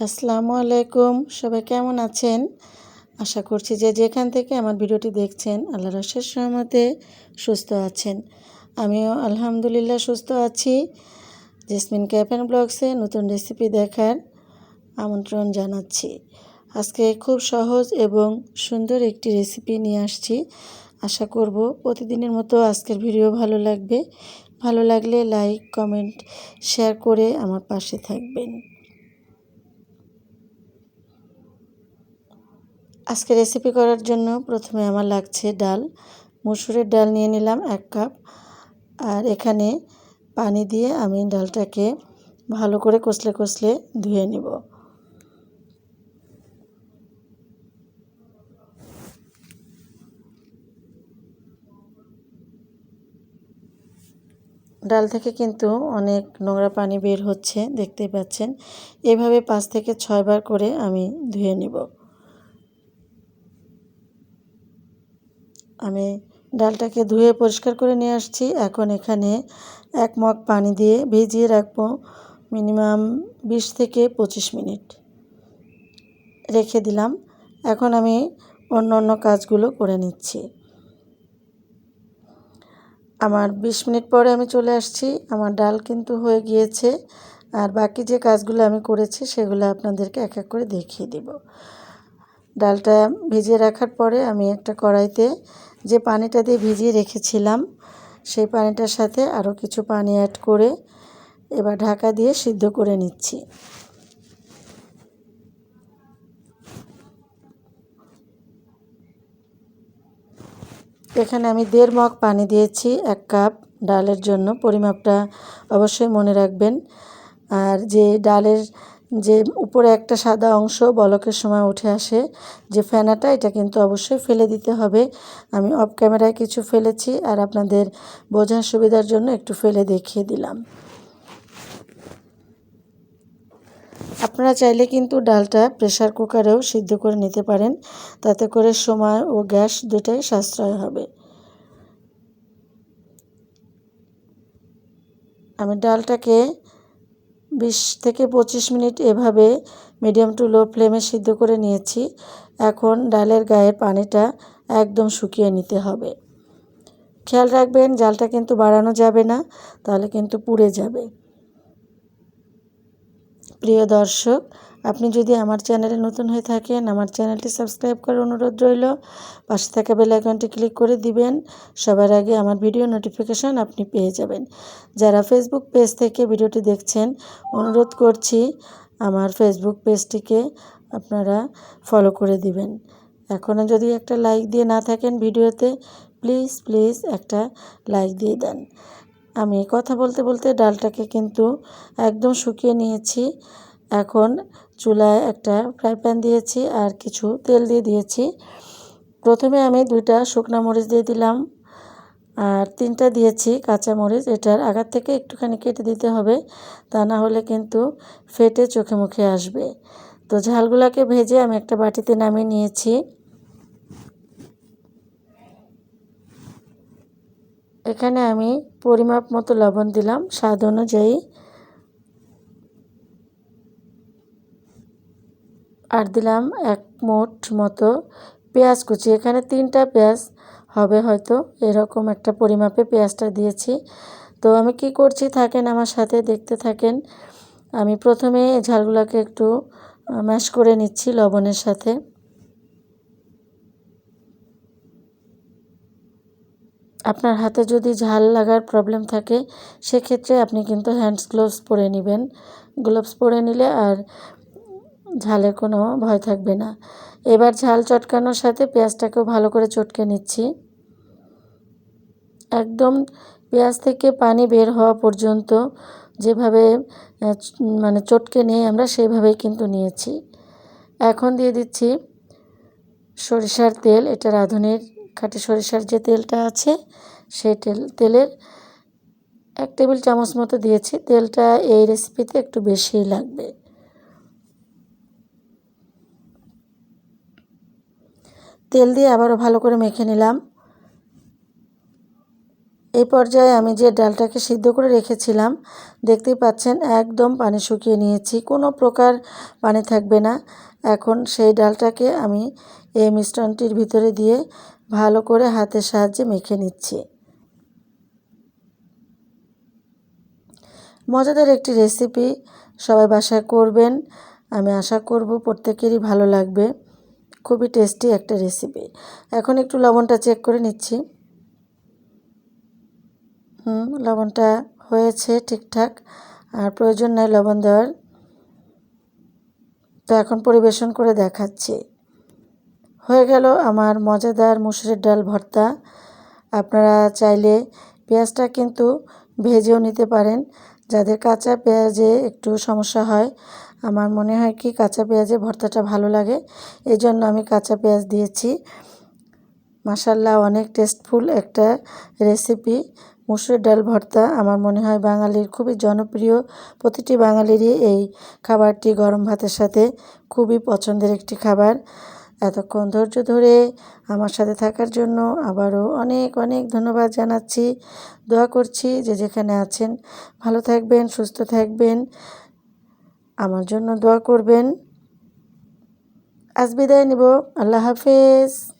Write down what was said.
আসসালামু আলাইকুম। সবাই কেমন আছেন? আশা করছি যে যেখান থেকে আমার ভিডিওটি দেখছেন আল্লাহ রসের সহমতে সুস্থ আছেন। আমিও আলহামদুলিল্লাহ সুস্থ আছি। জেসমিন অ্যান্ড ব্লগসে নতুন রেসিপি দেখার আমন্ত্রণ জানাচ্ছি। আজকে খুব সহজ এবং সুন্দর একটি রেসিপি নিয়ে আসছি। আশা করব প্রতিদিনের মতো আজকের ভিডিও ভালো লাগবে। ভালো লাগলে লাইক, কমেন্ট, শেয়ার করে আমার পাশে থাকবেন। আজকে রেসিপি করার জন্য প্রথমে আমার লাগছে ডাল। মসুরের ডাল নিয়ে নিলাম এক কাপ। আর এখানে পানি দিয়ে আমি ডালটাকে ভালো করে কষলে কষলে ধুয়ে নিব। ডাল থেকে কিন্তু অনেক নোংরা পানি বের হচ্ছে দেখতে পাচ্ছেন। এভাবে পাঁচ থেকে ছয়বার করে আমি ধুয়ে নিব। আমি ডালটাকে ধুয়ে পরিষ্কার করে নিয়ে আসছি। এখন এখানে এক মগ পানি দিয়ে ভিজিয়ে রাখব মিনিমাম বিশ থেকে পঁচিশ মিনিট। রেখে দিলাম। এখন আমি অন্য অন্য কাজগুলো করে নিচ্ছি। আমার বিশ মিনিট পরে আমি চলে আসছি। আমার ডাল কিন্তু হয়ে গিয়েছে। আর বাকি যে কাজগুলো আমি করেছি সেগুলো আপনাদেরকে এক এক করে দেখিয়ে দেব। ডালটা ভিজিয়ে রাখার পরে আমি একটা কড়াইতে যে পানিটা দিয়ে ভিজিয়ে রেখেছিলাম, সেই পানিটার সাথে আরও কিছু পানি অ্যাড করে এবার ঢাকা দিয়ে সিদ্ধ করে নিচ্ছি। এখানে আমি দেড় মগ পানি দিয়েছি, এক কাপ ডালের জন্য। পরিমাপটা অবশ্যই মনে রাখবেন। আর যে ডালের যে উপরে একটা সাদা অংশ বলকের সময় উঠে আসে, যে ফেনাটা, এটা কিন্তু অবশ্যই ফেলে দিতে হবে। আমি অফ ক্যামেরায় কিছু ফেলেছি আর আপনাদের বোঝার সুবিধার জন্য একটু ফেলে দেখিয়ে দিলাম। আপনারা চাইলে কিন্তু ডালটা প্রেশার কুকারেও সিদ্ধ করে নিতে পারেন। তাতে করে সময় ও গ্যাস দুটাই সাশ্রয় হবে। আমি ডালটাকে বিশ থেকে পঁচিশ মিনিট এভাবে মিডিয়াম টু লো ফ্লেমে সিদ্ধ করে নিয়েছি। এখন ডালের গায়ের পানিটা একদম শুকিয়ে নিতে হবে। খেয়াল রাখবেন, জালটা কিন্তু বাড়ানো যাবে না, তাহলে কিন্তু পুড়ে যাবে। প্রিয় দর্শক আপনি যদি আমার চ্যানেলে নতুন হয়ে থাকেন, আমার চ্যানেলটি সাবস্ক্রাইব করার অনুরোধ রইল। পাশে থাকা বেল আইকনটি ক্লিক করে দিবেন। সবার আগে আমার ভিডিও নোটিফিকেশন আপনি পেয়ে যাবেন। যারা ফেসবুক পেজ থেকে ভিডিওটি দেখছেন, অনুরোধ করছি আমার ফেসবুক পেজটিকে আপনারা ফলো করে দিবেন। এখনও যদি একটা লাইক দিয়ে না থাকেন ভিডিওতে প্লিজ প্লিজ একটা লাইক দিয়ে দেন। আমি কথা বলতে বলতে ডালটাকে কিন্তু একদম শুকিয়ে নিয়েছি। এখন চুলায় একটা ফ্রাই প্যান দিয়েছি আর কিছু তেল দিয়ে দিয়েছি। প্রথমে আমি দুইটা শুকনো মরিচ দিয়ে দিলাম আর তিনটা দিয়েছি কাঁচা মরিচ। এটার আগার থেকে একটুখানি কেটে দিতে হবে, তা না হলে কিন্তু ফেটে চোখে মুখে আসবে। তো ঝালগুলোকে ভেজে আমি একটা বাটিতে নামিয়ে নিয়েছি। এখানে আমি পরিমাপ মতো লবণ দিলাম, স্বাদ অনুযায়ী। আর দিলাম এক মোট মতো পেঁয়াজ কুচি। এখানে তিনটা পেঁয়াজ হবে হয়তো, এরকম একটা পরিমাপে পেঁয়াজটা দিয়েছি। তো আমি কি করছি, থাকেন আমার সাথে, দেখতে থাকেন। আমি প্রথমে ঝালগুলোকে একটু ম্যাশ করে নিচ্ছি লবণের সাথে। আপনার হাতে যদি ঝাল লাগার প্রবলেম থাকে, সেক্ষেত্রে আপনি কিন্তু হ্যান্ডস গ্লোভস পরে নেবেন। গ্লোভস পরে নিলে আর ঝালের কোনো ভয় থাকবে না। এবার ঝাল চটকানোর সাথে পেঁয়াজটাকেও ভালো করে চটকে নিচ্ছি। একদম পেঁয়াজ থেকে পানি বের হওয়া পর্যন্ত যেভাবে মানে চটকে নিয়ে আমরা সেভাবেই কিন্তু নিয়েছি। এখন দিয়ে দিচ্ছি সরিষার তেল। এটা রাঁধুনির খাঁটি সরিষার যে তেলটা আছে, সেই তেল, তেলের এক টেবিল চামচ মতো দিয়েছি। তেলটা এই রেসিপিতে একটু বেশিই লাগবে। তেল দিয়ে আবারও ভালো করে মেখে নিলাম। এই পর্যায়ে আমি যে ডালটাকে সিদ্ধ করে রেখেছিলাম, দেখতেই পাচ্ছেন একদম পানি শুকিয়ে নিয়েছি, কোনো প্রকার পানি থাকবে না। এখন সেই ডালটাকে আমি এই মিশ্রণটির ভিতরে দিয়ে ভালো করে হাতের সাহায্যে মেখে নিচ্ছি। মজাদার একটি রেসিপি সবাই বাসায় করবেন, আমি আশা করব প্রত্যেকেরই ভালো লাগবে। খুবই টেস্টি একটা রেসিপি এখন একটু লবণটা চেক করে নিচ্ছি। হুম, লবণটা হয়েছে ঠিকঠাক, আর প্রয়োজন নাই লবণ দেওয়ার। তো এখন পরিবেশন করে দেখাচ্ছি। হয়ে গেল আমার মজাদার মুসুরের ডাল ভর্তা। আপনারা চাইলে পেঁয়াজটা কিন্তু ভেজেও নিতে পারেন। যাদের কাঁচা পেঁয়াজে একটু সমস্যা হয় আমার মনে হয় কি কাঁচা পেঁয়াজে ভর্তাটা ভালো লাগে। এই জন্য আমি কাঁচা পেঁয়াজ দিয়েছি। মাসাল্লাহ অনেক টেস্টফুল একটা রেসিপি মুসুর ডাল ভর্তা আমার মনে হয় বাঙালির খুবই জনপ্রিয়। প্রতিটি বাঙালিরই এই খাবারটি গরম ভাতের সাথে খুবই পছন্দের একটি খাবার। এতক্ষণ ধৈর্য ধরে আমার সাথে থাকার জন্য আবারও অনেক অনেক ধন্যবাদ জানাচ্ছি। দোয়া করছি যে যেখানে আছেন ভালো থাকবেন, সুস্থ থাকবেন। আমার জন্য দোয়া করবেন। আজ বিদায় নিব। আল্লাহ হাফেজ।